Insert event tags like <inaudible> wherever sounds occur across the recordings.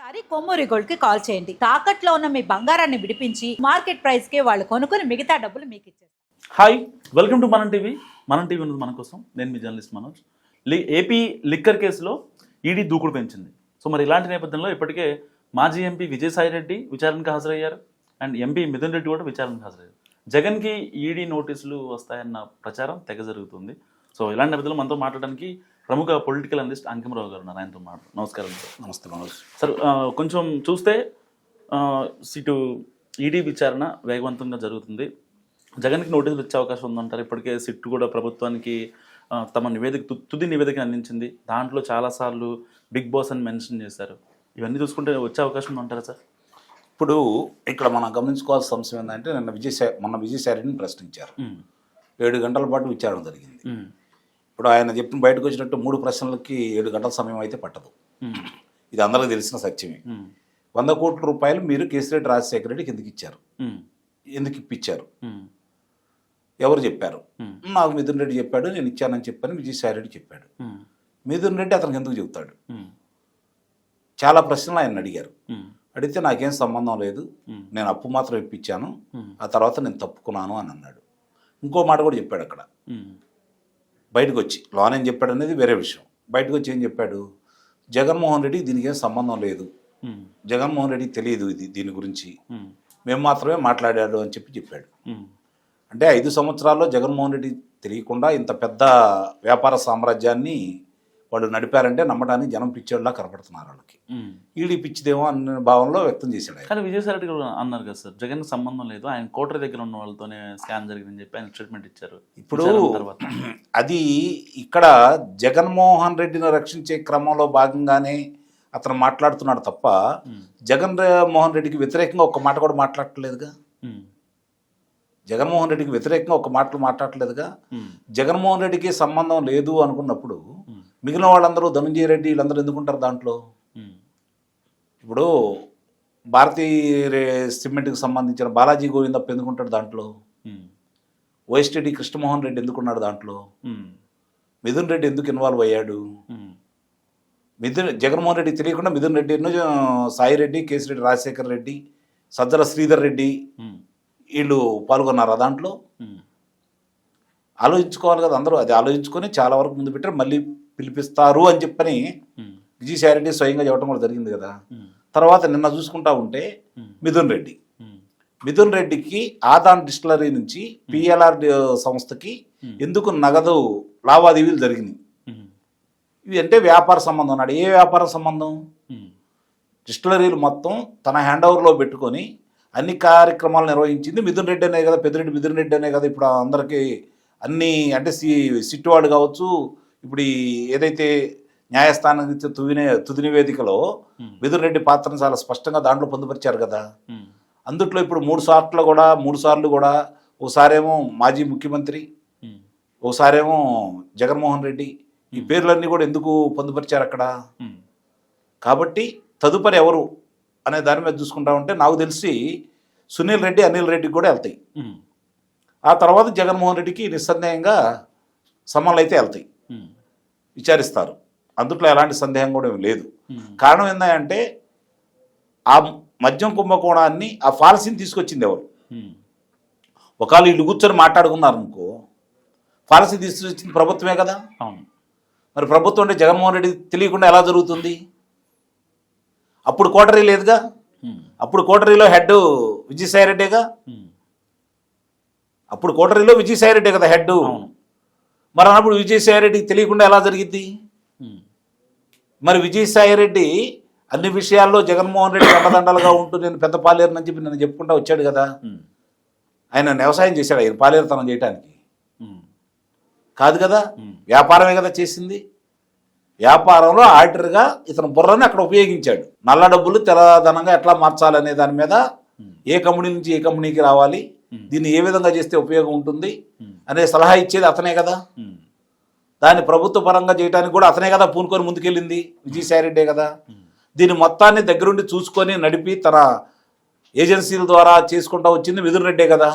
ఒకసారి కొమ్మూరి గోల్డ్కి కాల్ చేయండి. తాకట్లో ఉన్న మీ బంగారాన్ని విడిపించి మార్కెట్ ప్రైస్కి వాళ్ళు కొనుక్కుని మిగతా డబ్బులు మీకు ఇచ్చేస్తారు. Hi welcome to Manam TV. Manam TV ఉన్నది మన కోసం. నేను మీ జర్నలిస్ట్ మనోజ్. లి ఏపీ లిక్కర్ కేసులో ఈడీ దూకుడు పెంచింది. సో మరి ఇలాంటి నేపథ్యంలో ఇప్పటికే మాజీ ఎంపీ విజయసాయి రెడ్డి విచారణకు హాజరయ్యారు. అండ్ ఎంపీ మిథున్ రెడ్డి కూడా విచారణకు హాజరయ్యారు. జగన్కి ఈడీ నోటీసులు వస్తాయన్న ప్రచారం తెగ జరుగుతుంది. సో ఇలాంటి నేపథ్యంలో మనతో మాట్లాడడానికి ప్రముఖ పొలిటికల్ అనలిస్ట్ అంకిమరావు గారు ఉన్నారు. ఆయనతో మాట్లాడు నమస్కారం సార్. నమస్తే మనోజ్. సార్ కొంచెం చూస్తే ఇటు ఈడీ విచారణ వేగవంతంగా జరుగుతుంది. జగన్కి నోటీసులు ఇచ్చే అవకాశం ఉందంటారు. ఇప్పటికే సిట్ కూడా ప్రభుత్వానికి తమ నివేదిక తుది నివేదిక అందించింది. దాంట్లో చాలాసార్లు బిగ్ బాస్ అని మెన్షన్ చేశారు. ఇవన్నీ చూసుకుంటే వచ్చే అవకాశం ఉందంటారా సార్? ఇప్పుడు ఇక్కడ మనం గమనించుకోవాల్సిన అంశం ఏంటంటే నిన్న విజయసాయి మొన్న విజయసాయిని ప్రశ్నించారు. ఏడు గంటల పాటు విచారణ జరిగింది. ఇప్పుడు ఆయన చెప్పిన బయటకు వచ్చినట్టు మూడు ప్రశ్నలకి ఏడు గంటల సమయం అయితే పట్టదు. ఇది అందరికీ తెలిసిన సత్యమే. వంద కోట్ల రూపాయలు మీరు కేసిరెడ్డి రాజశేఖర రెడ్డికి ఎందుకు ఇచ్చారు? ఎందుకు ఇప్పించారు? ఎవరు చెప్పారు? నాకు మిథున్ రెడ్డి చెప్పాడు నేను ఇచ్చానని చెప్పని విజయసాయి రెడ్డి చెప్పాడు. మిథున్ రెడ్డి అతనికి ఎందుకు చెబుతాడు? చాలా ప్రశ్నలు ఆయన అడిగారు. అడిగితే నాకేం సంబంధం లేదు. నేను అప్పు మాత్రం ఇప్పించాను. ఆ తర్వాత నేను తప్పుకున్నాను అని అన్నాడు. ఇంకో మాట కూడా చెప్పాడు అక్కడ. బయటకు వచ్చి లోన్ ఏం చెప్పాడు అనేది వేరే విషయం. బయటకు వచ్చి ఏం చెప్పాడు? జగన్మోహన్ రెడ్డి దీనికి ఏం సంబంధం లేదు. జగన్మోహన్ రెడ్డికి తెలియదు ఇది దీని గురించి. మేము మాత్రమే మాట్లాడాడు అని చెప్పి చెప్పాడు. అంటే ఐదు సంవత్సరాల్లో జగన్మోహన్ రెడ్డి తెలియకుండా ఇంత పెద్ద వ్యాపార సామ్రాజ్యాన్ని వాళ్ళు నడిపారంటే నమ్మడానికి జనం పిచ్చోళ్ళలా కనపడుతున్నారు వాళ్ళకి. ఈడీ పిచ్చిదేమో అన్న భావనలో వ్యక్తం చేశాడు కానీ విజయసాయి రెడ్డి గారు అన్నారు కదా సార్ జగన్ సంబంధం లేదు ఆయన కోటరి దగ్గర ఉన్న వాళ్ళతోనే స్కామ్ జరిగిందని చెప్పి ఆయన స్టేట్మెంట్ ఇచ్చారు. ఇప్పుడు <clears throat> అది ఇక్కడ జగన్మోహన్ రెడ్డిని రక్షించే క్రమంలో భాగంగానే అతను మాట్లాడుతున్నాడు తప్ప జగన్ మోహన్ రెడ్డికి వ్యతిరేకంగా ఒక మాట కూడా మాట్లాడట్లేదుగా? జగన్మోహన్ రెడ్డికి వ్యతిరేకంగా ఒక మాటలు మాట్లాడట్లేదుగా? ఉమ్, జగన్మోహన్ రెడ్డికి సంబంధం లేదు అనుకున్నప్పుడు మిగిలిన వాళ్ళందరూ ధనుంజయ రెడ్డి వీళ్ళందరూ ఎందుకుంటారు దాంట్లో? ఇప్పుడు భారతీయ సిమెంట్కి సంబంధించిన బాలాజీ గోవిందప్ప ఎందుకుంటాడు దాంట్లో? వైఎస్టీడీ కృష్ణమోహన్ రెడ్డి ఎందుకున్నాడు దాంట్లో? మిథున్ రెడ్డి ఎందుకు ఇన్వాల్వ్ అయ్యాడు? మిథున్ జగన్మోహన్ రెడ్డి తెలియకుండా మిథున్ రెడ్డి సాయి రెడ్డి కేసిరెడ్డి రాజశేఖర్ రెడ్డి సజ్జల శ్రీధర్ రెడ్డి వీళ్ళు పాల్గొన్నారా దాంట్లో? ఆలోచించుకోవాలి కదా అందరూ. అది ఆలోచించుకొని చాలా వరకు ముందు పెట్టారు. మళ్ళీ పిలిపిస్తారు అని చెప్పని ఉమ్, విజయసాయి రెడ్డి స్వయంగా చెప్పడం కూడా జరిగింది కదా. తర్వాత నిన్న చూసుకుంటా ఉంటే మిథున్ రెడ్డి. మిథున్ రెడ్డికి ఆదాన్ డిస్టిలరీ నుంచి పిఎల్ఆర్ సంస్థకి. ఎందుకు నగదు లావాదేవీలు జరిగినాయి? ఇవి అంటే వ్యాపార సంబంధం అన్నాడు. ఏ వ్యాపార సంబంధం? డిస్టిలరీలు మొత్తం తన హ్యాండ్ ఓవర్లో పెట్టుకొని అన్ని కార్యక్రమాలు నిర్వహించింది మిథున్ రెడ్డి అనే కదా పెద్దిరెడ్డి మిథున్ రెడ్డి అనే కదా. ఇప్పుడు అందరికీ అన్ని అంటే సి సిట్టువాడు కావచ్చు ఇప్పుడు ఈ ఏదైతే న్యాయస్థానం ఇచ్చే తుది నివేదికలో ఉమ్, మిథున్ రెడ్డి పాత్రను చాలా స్పష్టంగా దాంట్లో పొందుపరిచారు కదా. అందుట్లో ఇప్పుడు మూడు సార్లు కూడా మూడు సార్లు కూడా ఓసారేమో మాజీ ముఖ్యమంత్రి ఓసారేమో జగన్మోహన్ రెడ్డి ఈ పేర్లన్నీ కూడా ఎందుకు పొందుపరిచారు అక్కడ? కాబట్టి తదుపరి ఎవరు అనే దాని మీద చూసుకుంటా ఉంటే నాకు తెలిసి సునీల్ రెడ్డి అనిల్ రెడ్డికి కూడా వెళ్తాయి. ఆ తర్వాత జగన్మోహన్ రెడ్డికి నిస్సందేహంగా సమన్లు అయితే వెళ్తాయి. విచారిస్తారు. అందుట్లో ఎలాంటి సందేహం కూడా ఏమీ లేదు. కారణం ఏంటంటే ఆ మద్యం కుంభకోణాన్ని ఆ ఫాల్సీని తీసుకొచ్చింది ఎవరు? ఒకవేళ వీళ్ళు కూర్చొని మాట్లాడుకున్నారు అనుకో పాలసీ తీసుకొచ్చింది ప్రభుత్వమే కదా? అవును. మరి ప్రభుత్వం అంటే జగన్మోహన్ రెడ్డి తెలియకుండా ఎలా జరుగుతుంది? అప్పుడు కోటరీ లేదుగా? అప్పుడు కోటరీలో హెడ్ విజయసాయి రెడ్డిగా ఉమ్, అప్పుడు కోటరీలో విజయసాయి రెడ్డి కదా హెడ్ మరి అన్నప్పుడు విజయసాయి రెడ్డికి తెలియకుండా ఎలా జరిగింది మరి విజయసాయి రెడ్డి అన్ని విషయాల్లో జగన్మోహన్ రెడ్డి అండదండలుగా ఉంటూ నేను పెద్ద పాలేరునని చెప్పి నేను చెప్పుకుంటా వచ్చాడు కదా. ఆయన వ్యవసాయం చేశాడు ఆయన పాలేరుతనం చేయడానికి కాదు కదా? వ్యాపారమే కదా చేసింది. వ్యాపారంలో ఆడిటర్గా ఇతను బుర్రని అక్కడ ఉపయోగించాడు. నల్ల డబ్బులు తెల్లదనంగా ఎట్లా మార్చాలనే దాని మీద ఏ కంపెనీ నుంచి ఏ కంపెనీకి రావాలి? దీన్ని ఏ విధంగా చేస్తే ఉపయోగం ఉంటుంది? అనే సలహా ఇచ్చేది అతనే కదా. దాన్ని ప్రభుత్వ పరంగా చేయడానికి కూడా అతనే కదా పూనుకొని ముందుకెళ్ళింది విజయసాయి రెడ్డే కదా దీని మొత్తాన్ని దగ్గరుండి చూసుకొని నడిపి తన ఏజెన్సీల ద్వారా చేసుకుంటా వచ్చింది మిథున్ రెడ్డే కదా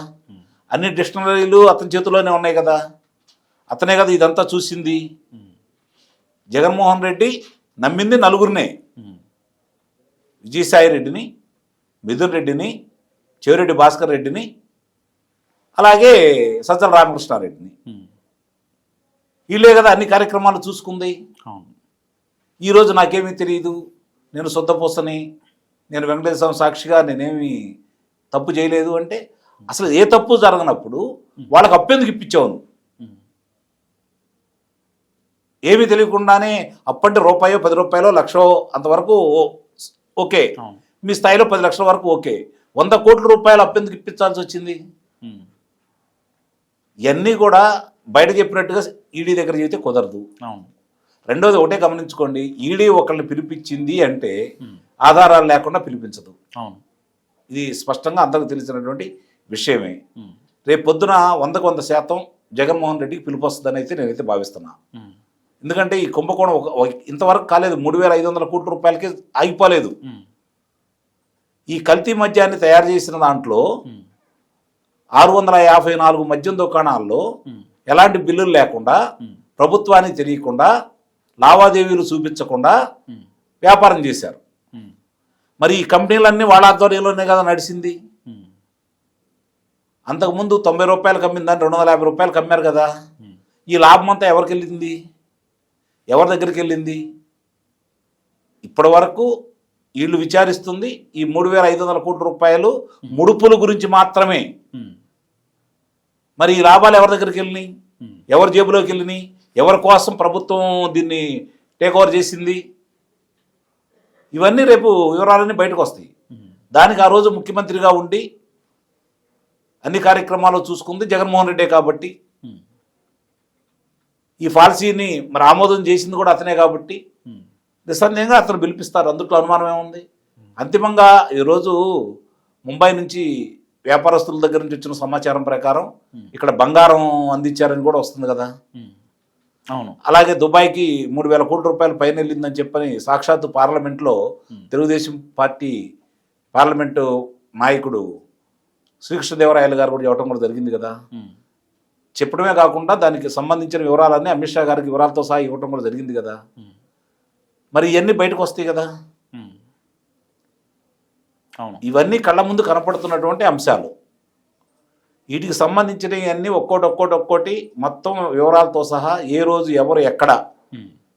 అన్ని డిక్షనరీలు అతని చేతిలోనే ఉన్నాయి కదా. అతనే కదా ఇదంతా చూసింది. జగన్మోహన్ రెడ్డి నమ్మింది నలుగురినే. విజయసాయి రెడ్డిని మిథున్ రెడ్డిని చెవిరెడ్డి భాస్కర్ రెడ్డిని అలాగే సజ్జల రామకృష్ణారెడ్డిని. వీళ్ళే కదా అన్ని కార్యక్రమాలు చూసుకుంది. ఈరోజు నాకేమీ తెలియదు నేను సొద్దపోసని నేను వెంకటేశ్వర స్వామి సాక్షిగా నేనేమి తప్పు చేయలేదు అంటే అసలు ఏ తప్పు జరగనప్పుడు వాళ్ళకి అప్పెందుకు ఇప్పించావు. ఏమీ తెలియకుండానే అప్పంటే రూపాయో పది రూపాయలో లక్షో అంతవరకు ఓకే. మీ స్థాయిలో పది లక్షల వరకు ఓకే. వంద కోట్ల రూపాయలు అప్పెందుకు ఇప్పించాల్సి వచ్చింది. ఇవన్నీ కూడా బయట చెప్పినట్టుగా ఈడీ దగ్గర చెబితే కుదరదు అవును రెండోది ఒకటే గమనించుకోండి ఈడీ ఒకళ్ళని పిలిపించింది అంటే. ఆధారాలు లేకుండా పిలిపించదు అవును ఇది స్పష్టంగా అందరికి తెలిసినటువంటి విషయమే. రేపు పొద్దున వందకు వంద శాతం జగన్మోహన్ రెడ్డికి పిలుపు వస్తుందని అయితే నేనైతే భావిస్తున్నా. ఎందుకంటే ఈ కుంభకోణం ఇంతవరకు కాలేదు మూడు వేల ఐదు వందల కోట్ల రూపాయలకి ఆగిపోలేదు. ఈ కల్తీ మద్యాన్ని తయారు చేసిన దాంట్లో. ఆరు వందల యాభై నాలుగు మద్యం దుకాణాల్లో. ఎలాంటి బిల్లులు లేకుండా. ప్రభుత్వానికి తెలియకుండా లావాదేవీలు చూపించకుండా. వ్యాపారం చేశారు. మరి ఈ కంపెనీలన్నీ వాళ్ళ ఆధ్వర్యంలోనే కదా నడిచింది. అంతకుముందు తొంభై రూపాయలకు అమ్మిన దాన్ని రెండు వందల యాభై రూపాయలకు అమ్మారు కదా. ఈ లాభం అంతా ఎవరికి వెళ్ళింది ఎవరి దగ్గరికి వెళ్ళింది ఇప్పటి వరకు వీళ్ళు విచారిస్తుంది ఈ మూడు వేల ఐదు వందల కోట్ల రూపాయలు ముడుపుల గురించి మాత్రమే. మరి ఈ లాభాలు ఎవరి దగ్గరికి వెళ్ళినాయి. ఎవరి జేబులోకి వెళ్ళినాయి ఎవరి కోసం ప్రభుత్వం దీన్ని టేక్ ఓవర్ చేసింది ఇవన్నీ రేపు వివరాలన్నీ బయటకు వస్తాయి. దానికి ఆ రోజు ముఖ్యమంత్రిగా ఉండి అన్ని కార్యక్రమాలు చూసుకుంది జగన్మోహన్ రెడ్డే కాబట్టి. ఈ పాలసీని మరి ఆమోదం చేసింది కూడా అతనే కాబట్టి. నిస్సందేహంగా అతను పిలిపిస్తారు. అందుట్లో అనుమానం ఏముంది? అంతిమంగా ఈరోజు ముంబై నుంచి వ్యాపారస్తుల దగ్గర నుంచి వచ్చిన సమాచారం ప్రకారం ఇక్కడ బంగారం అందించారని కూడా వస్తుంది కదా. అవును. అలాగే దుబాయ్కి మూడు వేల కోట్ల రూపాయలు పైన వెళ్ళిందని చెప్పని సాక్షాత్తు పార్లమెంట్లో తెలుగుదేశం పార్టీ పార్లమెంటు నాయకుడు శ్రీకృష్ణదేవరాయలు గారు కూడా చెప్పడం కూడా జరిగింది కదా. చెప్పడమే కాకుండా దానికి సంబంధించిన వివరాలన్నీ అమిత్ షా గారికి వివరాలతో సహా ఇవ్వటం కూడా జరిగింది కదా. మరి ఇవన్నీ బయటకు వస్తాయి కదా. అవును ఇవన్నీ కళ్ళ ముందు కనపడుతున్నటువంటి అంశాలు వీటికి సంబంధించినవన్నీ ఒక్కోటి ఒక్కోటి ఒక్కోటి మొత్తం వివరాలతో సహా ఏ రోజు ఎవరు ఎక్కడ.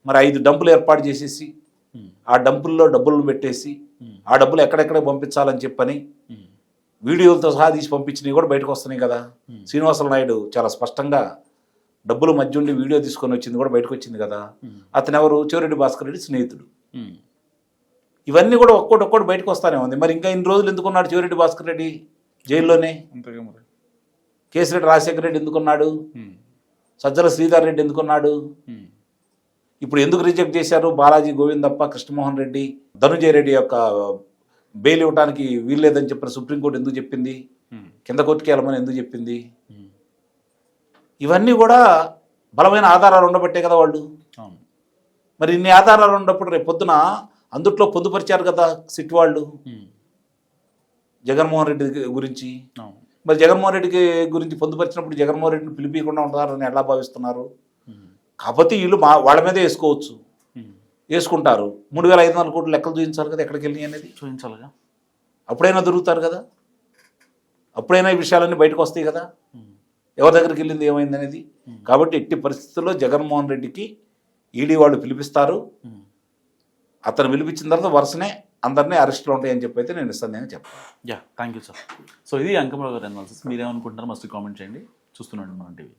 మరి ఐదు డంపులు ఏర్పాటు చేసేసి. ఆ డంపుల్లో డబ్బులను పెట్టేసి. ఆ డబ్బులు ఎక్కడెక్కడ పంపించాలని చెప్పని. వీడియోలతో సహా తీసి పంపించినవి కూడా బయటకు వస్తున్నాయి కదా. శ్రీనివాసరావు నాయుడు చాలా స్పష్టంగా డబ్బులు మధ్య ఉండి వీడియో తీసుకొని వచ్చింది కూడా బయటకు వచ్చింది కదా. అతను ఎవరు చివరెడ్డి భాస్కర్ రెడ్డి స్నేహితుడు. ఇవన్నీ కూడా ఒక్కోటి ఒక్కోటి బయటకు వస్తానే ఉంది మరి ఇంకా ఇన్ని రోజులు ఎందుకున్నాడు చివరెడ్డి భాస్కర్ రెడ్డి జైల్లోనే కేసిరెడ్డి రాజశేఖర రెడ్డి ఎందుకున్నాడు. సజ్జల శ్రీధర్ రెడ్డి ఎందుకున్నాడు. ఇప్పుడు ఎందుకు రిజెక్ట్ చేశారు బాలాజీ గోవిందప్ప కృష్ణమోహన్ రెడ్డి ధనుంజయ రెడ్డి యొక్క బెయిల్ ఇవ్వడానికి వీల్లేదని చెప్పిన సుప్రీంకోర్టు ఎందుకు చెప్పింది. కింద కోర్టుకి వెళ్ళమని ఎందుకు చెప్పింది. ఇవన్నీ కూడా బలమైన ఆధారాలు ఉండబట్టే కదా వాళ్ళు. మరి ఇన్ని ఆధారాలు ఉన్నప్పుడు రేపు పొద్దున అందుట్లో పొందుపరిచారు కదా సిట్ వాళ్ళు. జగన్మోహన్ రెడ్డి గురించి. మరి జగన్మోహన్ రెడ్డికి గురించి పొందుపరిచినప్పుడు జగన్మోహన్ రెడ్డిని పిలిపించకుండా ఉంటారని ఎలా భావిస్తున్నారు. కాకపోతే వీళ్ళు మా వాళ్ళ మీదే వేసుకోవచ్చు. వేసుకుంటారు. మూడు వేల ఐదు వందల కోట్లు లెక్కలు చూపించాలి కదా ఎక్కడికి వెళ్ళి అనేది? చూపించాలిగా అప్పుడైనా దొరుకుతారు కదా? అప్పుడైనా ఈ విషయాలన్నీ బయటకు వస్తాయి కదా. ఎవరి దగ్గరికి వెళ్ళింది ఏమైంది అనేది? కాబట్టి ఎట్టి పరిస్థితుల్లో జగన్మోహన్ రెడ్డికి ఈడీ వాళ్ళు పిలిపిస్తారు. అతను పిలిపించిన తర్వాత వరుసనే అందరినీ అరెస్ట్లో ఉంటాయని చెప్పి అయితే నేను ఇస్తాను చెప్పాను. Yeah thank you sir. So ఇది అంకమరావు గారు అనాలిసిస్ మీరేమనుకుంటున్నారో మస్ట్ కామెంట్ చేయండి. చూస్తున్నాండి మన టీవీ.